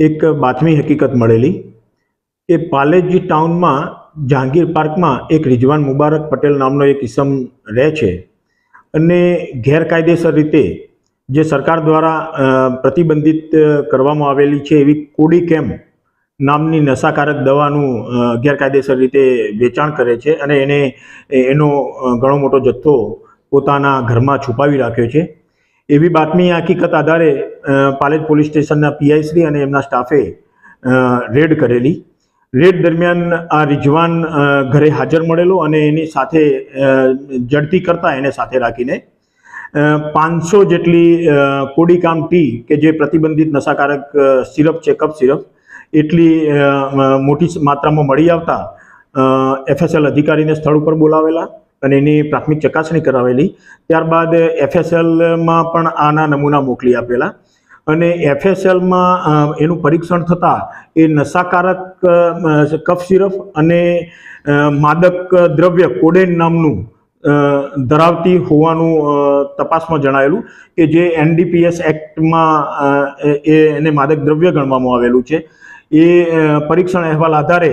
એક બાતમી હકીકત મળેલી કે પાલેજી ટાઉનમાં જહાંગીર પાર્કમાં એક રિજવાન મુબારક પટેલ નામનો એક ઇસમ રહે છે અને ગેરકાયદેસર રીતે જે સરકાર દ્વારા પ્રતિબંધિત કરવામાં આવેલી છે એવી કોડી કેમ નામની નશાકારક દવાનું ગેરકાયદેસર રીતે વેચાણ કરે છે અને એને, એનો ઘણો મોટો જથ્થો પોતાના ઘરમાં છુપાવી રાખ્યો છે. એવી બાતમી હકીકત આધારે પાલેજ પોલીસ સ્ટેશનના પીઆઈશ્રી અને એમના સ્ટાફે રેડ કરેલી. રેડ દરમિયાન આ રિજવાન ઘરે હાજર મળેલો અને એની સાથે જડતી કરતા એને સાથે રાખીને પાંચસો જેટલી કોડીકામ ટી કે જે પ્રતિબંધિત નશાકારક સિરપ છે કપ સિરપ, એટલી મોટી માત્રામાં મળી આવતા એફએસએલ અધિકારીને સ્થળ ઉપર બોલાવેલા. અને એની પ્રાથમિક ચકાસણી કરાવેલી. ત્યારબાદ એફએસએલમાં પણ આના નમૂના મોકલી આપેલા. અને એફએસએલમાં એનું પરીક્ષણ થતાં એ નશાકારક કફ સિરપ અને માદક દ્રવ્ય કોડેન નામનું ધરાવતી હોવાનું તપાસમાં જણાયેલું કે જે એનડીપીએસ એક્ટમાં એને માદક દ્રવ્ય ગણવામાં આવેલું છે. એ પરીક્ષણ અહેવાલ આધારે